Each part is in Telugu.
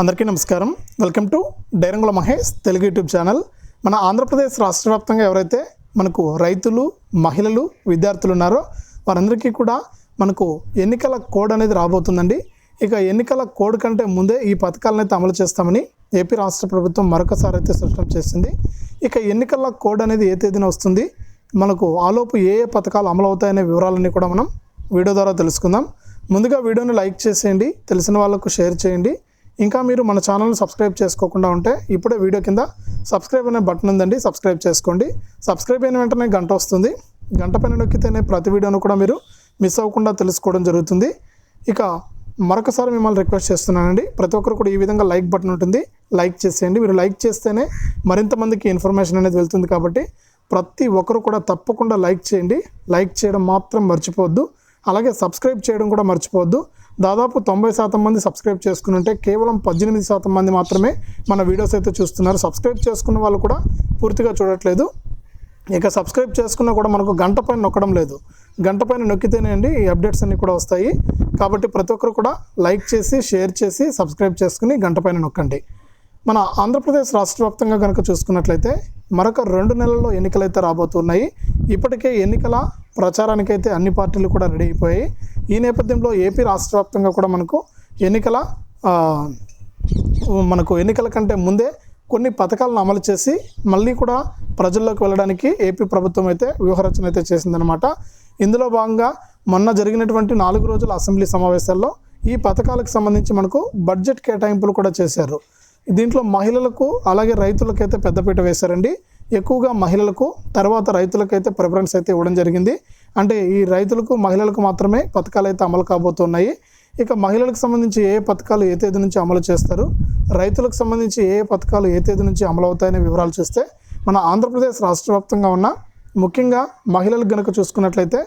అందరికీ నమస్కారం. వెల్కమ్ టు డైరంగుల మహేష్ తెలుగు యూట్యూబ్ ఛానల్. మన ఆంధ్రప్రదేశ్ రాష్ట్ర వ్యాప్తంగా ఎవరైతే మనకు రైతులు మహిళలు విద్యార్థులు ఉన్నారో వారందరికీ కూడా మనకు ఎన్నికల కోడ్ అనేది రాబోతుందండి. ఇక ఎన్నికల కోడ్ కంటే ముందే ఈ పథకాలను అయితే అమలు చేస్తామని ఏపీ రాష్ట్ర ప్రభుత్వం మరొకసారి అయితే స్పష్టం చేసింది. ఇక ఎన్నికల కోడ్ అనేది ఏ తేదీన వస్తుంది మనకు ఆలోపు ఏ ఏ పథకాలు అమలు అవుతాయనే వివరాలన్నీ కూడా మనం వీడియో ద్వారా తెలుసుకుందాం. ముందుగా వీడియోని లైక్ చేసేయండి తెలిసిన వాళ్ళకు షేర్ చేయండి. ఇంకా మీరు మన ఛానల్ని సబ్స్క్రైబ్ చేసుకోకుండా ఉంటే ఇప్పుడే వీడియో కింద సబ్స్క్రైబ్ అనే బటన్ ఉందండి సబ్స్క్రైబ్ చేసుకోండి. సబ్స్క్రైబ్ అయిన వెంటనే గంట వస్తుంది. గంట పైన నొక్కితేనే ప్రతి వీడియోను కూడా మీరు మిస్ అవ్వకుండా తెలుసుకోవడం జరుగుతుంది. ఇక మరొకసారి మిమ్మల్ని రిక్వెస్ట్ చేస్తున్నానండి ప్రతి ఒక్కరు కూడా ఈ విధంగా లైక్ బటన్ ఉంటుంది లైక్ చేసేయండి. మీరు లైక్ చేస్తేనే మరింత మందికి ఇన్ఫర్మేషన్ అనేది వెళ్తుంది కాబట్టి ప్రతి ఒక్కరు కూడా తప్పకుండా లైక్ చేయండి. లైక్ చేయడం మాత్రం మర్చిపోవద్దు. అలాగే సబ్స్క్రైబ్ చేయడం కూడా మర్చిపోవద్దు. దాదాపు తొంభై శాతం మంది సబ్స్క్రైబ్ చేసుకుని ఉంటే కేవలం పద్దెనిమిది శాతం మంది మాత్రమే మన వీడియోస్ అయితే చూస్తున్నారు. సబ్స్క్రైబ్ చేసుకున్న వాళ్ళు కూడా పూర్తిగా చూడట్లేదు. ఇక సబ్స్క్రైబ్ చేసుకున్నా కూడా మనకు గంట పైన నొక్కడం లేదు. గంట పైన నొక్కితేనే అండి ఈ అప్డేట్స్ అన్నీ కూడా వస్తాయి. కాబట్టి ప్రతి ఒక్కరు కూడా లైక్ చేసి షేర్ చేసి సబ్స్క్రైబ్ చేసుకుని గంట పైన నొక్కండి. మన ఆంధ్రప్రదేశ్ రాష్ట్ర వ్యాప్తంగా కనుక చూసుకున్నట్లయితే మరొక రెండు నెలల్లో ఎన్నికలైతే రాబోతున్నాయి. ఇప్పటికే ఎన్నికల ప్రచారానికైతే అన్ని పార్టీలు కూడా రెడీ అయిపోయాయి. ఈ నేపథ్యంలో ఏపీ రాష్ట్ర వ్యాప్తంగా కూడా మనకు ఎన్నికల మనకు ఎన్నికల కంటే ముందే కొన్ని పథకాలను అమలు చేసి మళ్ళీ కూడా ప్రజల్లోకి వెళ్ళడానికి ఏపీ ప్రభుత్వం అయితే వ్యూహరచన అయితే చేసిందనమాట ఇందులో భాగంగా మొన్న జరిగినటువంటి నాలుగు రోజుల అసెంబ్లీ సమావేశాల్లో ఈ పథకాలకు సంబంధించి మనకు బడ్జెట్ కేటాయింపులు కూడా చేశారు. దీంట్లో మహిళలకు అలాగే రైతులకైతే పెద్దపీట వేశారండి. ఎక్కువగా మహిళలకు తర్వాత రైతులకైతే ప్రిఫరెన్స్ అయితే ఇవ్వడం జరిగింది. అంటే ఈ రైతులకు మహిళలకు మాత్రమే పథకాలు అయితే అమలు కాబోతున్నాయి. ఇక మహిళలకు సంబంధించి ఏ ఏ పథకాలు ఏ తేదీ నుంచి అమలు చేస్తారు? రైతులకు సంబంధించి ఏ ఏ పథకాలు ఏ తేదీ నుంచి అమలు అవుతాయనే వివరాలు చూస్తే మన ఆంధ్రప్రదేశ్ రాష్ట్ర వ్యాప్తంగా ఉన్న ముఖ్యంగా మహిళలకు గనుక చూసుకున్నట్లయితే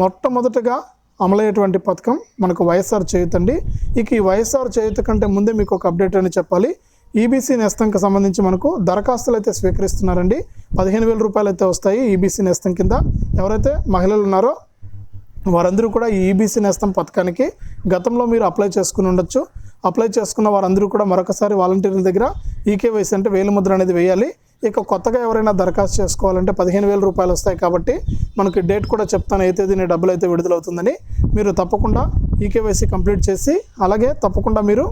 మొట్టమొదటగా అమలయ్యేటువంటి పథకం మనకు వైఎస్ఆర్ చేయుతండి. ఇక ఈ వైఎస్ఆర్ చేయుత కంటే ముందే మీకు ఒక అప్డేట్ అని చెప్పాలి. ఈబీసీ నేస్తంకి సంబంధించి మనకు దరఖాస్తులు అయితే స్వీకరిస్తున్నారండి. పదిహేను వేల రూపాయలు అయితే వస్తాయి ఈబీసీ నేస్తం కింద. ఎవరైతే మహిళలు ఉన్నారో వారందరూ కూడా ఈ ఈబీసీ నేస్తం పథకానికి గతంలో మీరు అప్లై చేసుకుని ఉండొచ్చు. అప్లై చేసుకున్న వారందరూ కూడా మరొకసారి వాలంటీర్ల దగ్గర ఈకేవైసీ అంటే వేలు ముద్ర అనేది వేయాలి. ఇక కొత్తగా ఎవరైనా దరఖాస్తు చేసుకోవాలంటే పదిహేను వేల రూపాయలు వస్తాయి కాబట్టి మనకి డేట్ కూడా చెప్తాను ఏ దీని డబ్బులు అయితే విడుదలవుతుందని. మీరు తప్పకుండా ఈకేవైసీ కంప్లీట్ చేసి అలాగే తప్పకుండా మీరు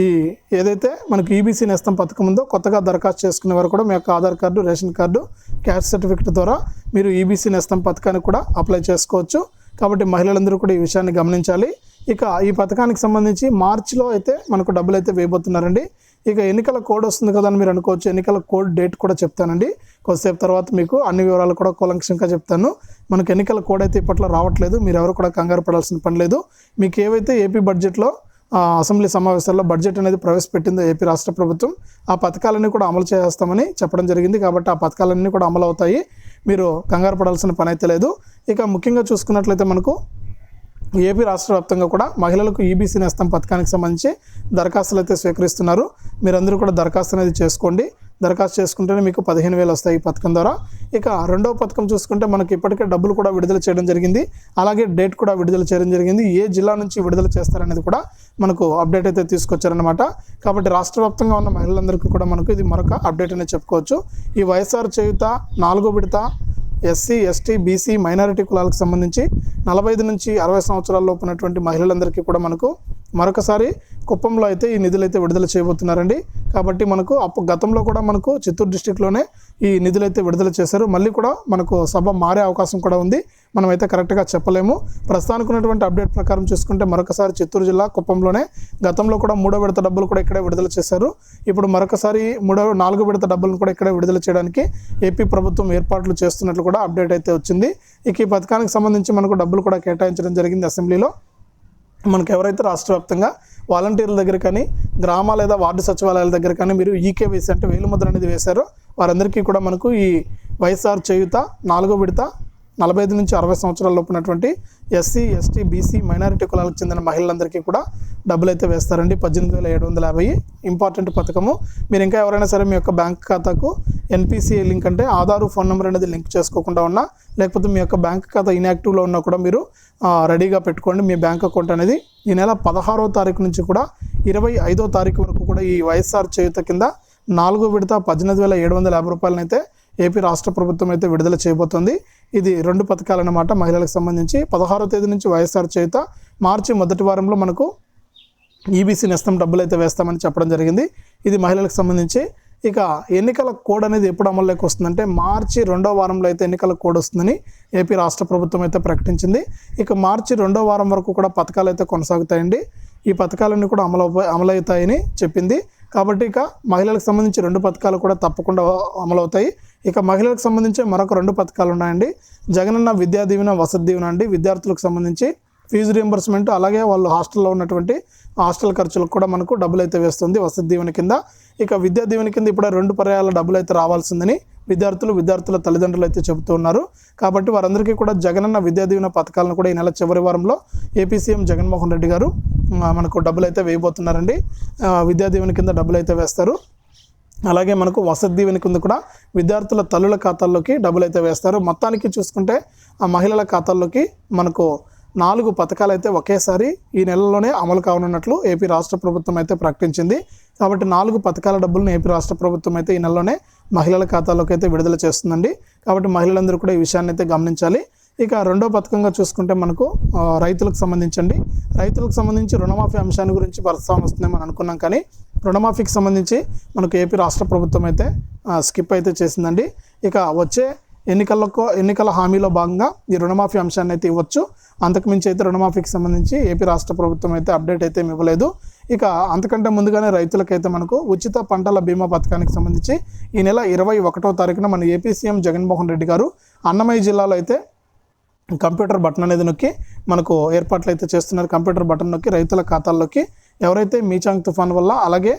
ఈ ఏదైతే మనకు ఈబీసీ నేస్తం పథకం ఉందో కొత్తగా దరఖాస్తు చేసుకునే వారు కూడా మీ యొక్క Aadhaar card ration card caste certificate ద్వారా మీరు ఈబీసీ నేస్తం పథకానికి కూడా అప్లై చేసుకోవచ్చు. కాబట్టి మహిళలందరూ కూడా ఈ విషయాన్ని గమనించాలి. ఇక ఈ పథకానికి సంబంధించి మార్చిలో అయితే మనకు డబ్బులు అయితే వేయబోతున్నారండి. ఇక ఎన్నికల కోడ్ వస్తుంది కదా అని మీరు అనుకోవచ్చు. ఎన్నికల కోడ్ డేట్ కూడా చెప్తానండి. కొద్దిసేపు తర్వాత మీకు అన్ని వివరాలు కూడా కూలంకషంగా చెప్తాను. మనకు ఎన్నికల కోడ్ అయితే ఇప్పట్లో రావట్లేదు. మీరు ఎవరు కూడా కంగారు పడాల్సిన పని లేదు. మీకు ఏవైతే ఏపీ బడ్జెట్లో అసెంబ్లీ సమావేశాల్లో బడ్జెట్ అనేది ప్రవేశపెట్టిందో ఏపీ రాష్ట్ర ప్రభుత్వం. ఆ పథకాలన్నీ కూడా అమలు చేస్తామని చెప్పడం జరిగింది కాబట్టి ఆ పథకాలన్నీ కూడా అమలు అవుతాయి. మీరు కంగారు పడాల్సిన పని అయితే లేదు. ఇక ముఖ్యంగా చూసుకున్నట్లయితే మనకు ఏపీ రాష్ట్ర వ్యాప్తంగా కూడా మహిళలకు ఈబీసీ నేస్తం పథకానికి సంబంధించి దరఖాస్తులు అయితే స్వీకరిస్తున్నారు. మీరందరూ కూడా దరఖాస్తు అనేది చేసుకోండి. దరఖాస్తు చేసుకుంటేనే మీకు పదిహేను వేలు వస్తాయి ఈ పథకం ద్వారా. ఇక రెండవ పథకం చూసుకుంటే మనకి ఇప్పటికే డబ్బులు కూడా విడుదల చేయడం జరిగింది. అలాగే డేట్ కూడా విడుదల చేయడం జరిగింది. ఏ జిల్లా నుంచి విడుదల చేస్తారనేది కూడా మనకు అప్డేట్ అయితే తీసుకొచ్చారనమాట కాబట్టి రాష్ట్ర వ్యాప్తంగా ఉన్న మహిళలందరికీ కూడా మనకు ఇది మరొక అప్డేట్ అనేది చెప్పుకోవచ్చు. ఈ వైఎస్ఆర్ చేయుత నాలుగో విడత ఎస్సీ ఎస్టీ బీసీ మైనారిటీ కులాలకు సంబంధించి నలభై ఐదు నుంచి అరవై సంవత్సరాల లోపు ఉన్నటువంటి మహిళలందరికీ కూడా మనకు మరొకసారి కుప్పంలో అయితే ఈ నిధులు అయితే విడుదల చేయబోతున్నారండి. కాబట్టి మనకు అప్పు గతంలో కూడా మనకు చిత్తూరు డిస్టిక్లోనే ఈ నిధులు అయితే విడుదల చేశారు. మళ్ళీ కూడా మనకు సభ మారే అవకాశం కూడా ఉంది. మనమైతే కరెక్ట్గా చెప్పలేము. ప్రస్తుతానికి ఉన్నటువంటి అప్డేట్ ప్రకారం చూసుకుంటే మరొకసారి చిత్తూరు జిల్లా కుప్పంలోనే గతంలో కూడా మూడో విడత డబ్బులు కూడా ఇక్కడే విడుదల చేశారు. ఇప్పుడు మరొకసారి మూడో నాలుగు విడత డబ్బులను కూడా ఇక్కడే విడుదల చేయడానికి ఏపీ ప్రభుత్వం ఏర్పాట్లు చేస్తున్నట్లు కూడా అప్డేట్ అయితే వచ్చింది. ఇక ఈ పథకానికి సంబంధించి మనకు డబ్బులు కూడా కేటాయించడం జరిగింది అసెంబ్లీలో. మనకు ఎవరైతే రాష్ట్ర వ్యాప్తంగా వాలంటీర్ల దగ్గర కానీ గ్రామ లేదా వార్డు సచివాలయాల దగ్గర కానీ మీరు ఈకేవైసీ అంటే వేలు ముద్ర అనేది వేశారో వారందరికీ కూడా మనకు ఈ వైఎస్ఆర్ చేయుత నాలుగో విడత నలభై ఐదు నుంచి అరవై సంవత్సరాల ఉన్నటువంటి ఎస్సీ ఎస్టీ బీసీ మైనారిటీ కులాలకు చెందిన మహిళలందరికీ కూడా డబ్బులు అయితే వేస్తారండి. పద్దెనిమిది వేల ఏడు వందల యాభై ఇంపార్టెంట్ పథకము. మీరు ఇంకా ఎవరైనా సరే మీ యొక్క బ్యాంక్ ఖాతాకు ఎన్పిసిఐ లింక్ అంటే ఆధారు ఫోన్ నెంబర్ అనేది లింక్ చేసుకోకుండా ఉన్నా లేకపోతే మీ యొక్క బ్యాంక్ ఖాతా ఇన్యాక్టివ్లో ఉన్నా కూడా మీరు రెడీగా పెట్టుకోండి. మీ బ్యాంక్ అకౌంట్ అనేది ఈ నెల పదహారో తారీఖు నుంచి కూడా ఇరవై ఐదో తారీఖు వరకు కూడా ఈ వైఎస్ఆర్ చేయుత కింద నాలుగో విడత పద్దెనిమిది వేల ఏడు వందల యాభై రూపాయలను అయితే ఏపీ రాష్ట్ర ప్రభుత్వం అయితే విడుదల చేయబోతుంది. ఇది రెండు పథకాలన్నమాట మహిళలకు సంబంధించి పదహారో తేదీ నుంచి వైఎస్ఆర్ చేయుత మార్చి మొదటి వారంలో మనకు ఈబీసీ నేస్తం డబ్బులు అయితే వేస్తామని చెప్పడం జరిగింది. ఇది మహిళలకు సంబంధించి ఇక ఎన్నికల కోడ్ అనేది ఎప్పుడు అమల్లోకి వస్తుందంటే మార్చి రెండో వారంలో అయితే ఎన్నికల కోడ్ వస్తుందని ఏపీ రాష్ట్ర ప్రభుత్వం అయితే ప్రకటించింది. ఇక మార్చి రెండో వారం వరకు కూడా పథకాలు అయితే కొనసాగుతాయండి. ఈ పథకాలన్నీ కూడా అమలు అమలవుతాయని చెప్పింది. కాబట్టి ఇక మహిళలకు సంబంధించి రెండు పథకాలు కూడా తప్పకుండా అమలవుతాయి. ఇక మహిళలకు సంబంధించి మరొక రెండు పథకాలు ఉన్నాయండి. జగనన్న విద్యా దీవెన వసతి దీవెన అండి. విద్యార్థులకు సంబంధించి ఫీజు రియంబర్స్మెంట్ అలాగే వాళ్ళు హాస్టల్లో ఉన్నటువంటి హాస్టల్ ఖర్చులకు కూడా మనకు డబ్బులు అయితే వేస్తుంది వసతి దీవెన కింద. ఇక విద్యా దీవెన కింద ఇప్పుడు రెండు పర్యాల డబ్బులు అయితే రావాల్సిందని విద్యార్థులు విద్యార్థుల తల్లిదండ్రులు అయితే చెబుతూ ఉన్నారు. కాబట్టి వారందరికీ కూడా జగనన్న విద్యా దీవెన పథకాలను కూడా ఈ నెల చివరి వారంలో ఏపీ సీఎం జగన్మోహన్ రెడ్డి గారు మనకు డబ్బులు అయితే వేయబోతున్నారండి విద్యా దీవెన కింద డబ్బులు అయితే వేస్తారు. అలాగే మనకు వసతి దీవెన కింద కూడా విద్యార్థుల తల్లుల ఖాతాల్లోకి డబ్బులు అయితే వేస్తారు. మొత్తానికి చూసుకుంటే ఆ మహిళల ఖాతాల్లోకి మనకు నాలుగు పథకాలు అయితే ఒకేసారి ఈ నెలలోనే అమలు కావనున్నట్లు ఏపీ రాష్ట్ర ప్రభుత్వం అయితే ప్రకటించింది. కాబట్టి నాలుగు పథకాల డబ్బులను ఏపీ రాష్ట్ర ప్రభుత్వం అయితే ఈ నెలలోనే మహిళల ఖాతాలోకి అయితే విడుదల చేస్తుందండి. కాబట్టి మహిళలందరూ కూడా ఈ విషయాన్ని అయితే గమనించాలి. ఇక రెండో పథకంగా చూసుకుంటే మనకు రైతులకు సంబంధించండి. రైతులకు సంబంధించి రుణమాఫీ అంశాన్ని గురించి ప్రస్తావన వస్తుందని మనం అనుకున్నాం కానీ రుణమాఫీకి సంబంధించి మనకు ఏపీ రాష్ట్ర ప్రభుత్వం అయితే స్కిప్ అయితే చేసిందండి. ఇక వచ్చే ఎన్నికలకు ఎన్నికల హామీలో భాగంగా ఈ రుణమాఫీ అంశాన్ని అయితే ఇవ్వచ్చు. అంతకుమించి అయితే రుణమాఫీకి సంబంధించి ఏపీ రాష్ట్ర ప్రభుత్వం అయితే అప్డేట్ అయితే ఇవ్వలేదు. ఇక అంతకంటే ముందుగానే రైతులకైతే మనకు ఉచిత పంటల బీమా పథకానికి సంబంధించి ఈ నెల ఇరవై ఒకటో తారీఖున మన ఏపీ సీఎం జగన్మోహన్ రెడ్డి గారు అన్నమయ్య జిల్లాలో అయితే కంప్యూటర్ బటన్ అనేది నొక్కి మనకు ఏర్పాట్లు అయితే చేస్తున్నారు. కంప్యూటర్ బటన్ నొక్కి రైతుల ఖాతాల్లోకి ఎవరైతే మీచాంగ్ తుఫాన్ వల్ల అలాగే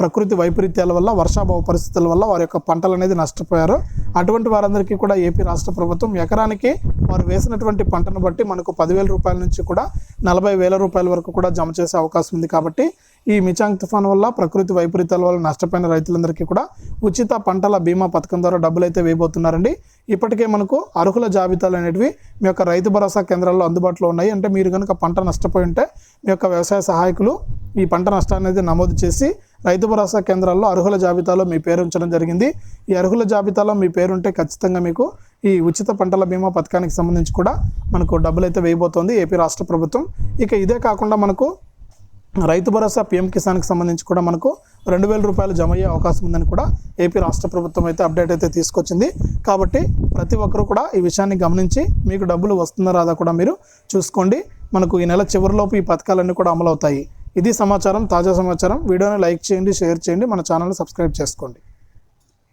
ప్రకృతి వైపరీత్యాల వల్ల వర్షాభావ పరిస్థితుల వల్ల వారి యొక్క పంటలు అనేది నష్టపోయారు. అటువంటి వారందరికీ కూడా ఏపీ రాష్ట్ర ప్రభుత్వం ఎకరానికి వారు వేసినటువంటి పంటను బట్టి మనకు పదివేల రూపాయల నుంచి కూడా నలభై వేల రూపాయల వరకు కూడా జమ చేసే అవకాశం ఉంది కాబట్టి ఈ మిచాంగ్ తుఫాన్ వల్ల ప్రకృతి వైపరీత్యాల వల్ల నష్టపోయిన రైతులందరికీ కూడా ఉచిత పంటల బీమా పథకం ద్వారా డబ్బులు అయితే వేయబోతున్నారండి. ఇప్పటికే మనకు అర్హుల జాబితాలు అనేటివి మీ యొక్క రైతు భరోసా కేంద్రాల్లో అందుబాటులో ఉన్నాయి. అంటే మీరు కనుక పంట నష్టపోయి ఉంటే మీ యొక్క వ్యవసాయ సహాయకులు ఈ పంట నష్టాన్ని అయితే నమోదు చేసి రైతు భరోసా కేంద్రాల్లో అర్హుల జాబితాలో మీ పేరు ఉంచడం జరిగింది. ఈ అర్హుల జాబితాలో మీ పేరు ఉంటే ఖచ్చితంగా మీకు ఈ ఉచిత పంటల బీమా పథకానికి సంబంధించి కూడా మనకు డబ్బులు అయితే వేయబోతోంది. ఏపీ రాష్ట్ర ప్రభుత్వం. ఇక ఇదే కాకుండా మనకు రైతు భరోసా పీఎం కిసాన్కి సంబంధించి కూడా మనకు రెండు వేల రూపాయలు జమ అయ్యే అవకాశం ఉందని కూడా ఏపీ రాష్ట్ర ప్రభుత్వం అయితే అప్డేట్ అయితే తీసుకొచ్చింది. కాబట్టి ప్రతి ఒక్కరు కూడా ఈ విషయాన్ని గమనించి మీకు డబ్బులు వస్తుందా రాదా కూడా మీరు చూసుకోండి. మనకు ఈ నెల చివరిలోపు ఈ పథకాలన్నీ కూడా అమలవుతాయి. ఇది సమాచారం తాజా సమాచారం. వీడియోని లైక్ చేయండి షేర్ చేయండి. మన ఛానల్ని సబ్స్క్రైబ్ చేసుకోండి.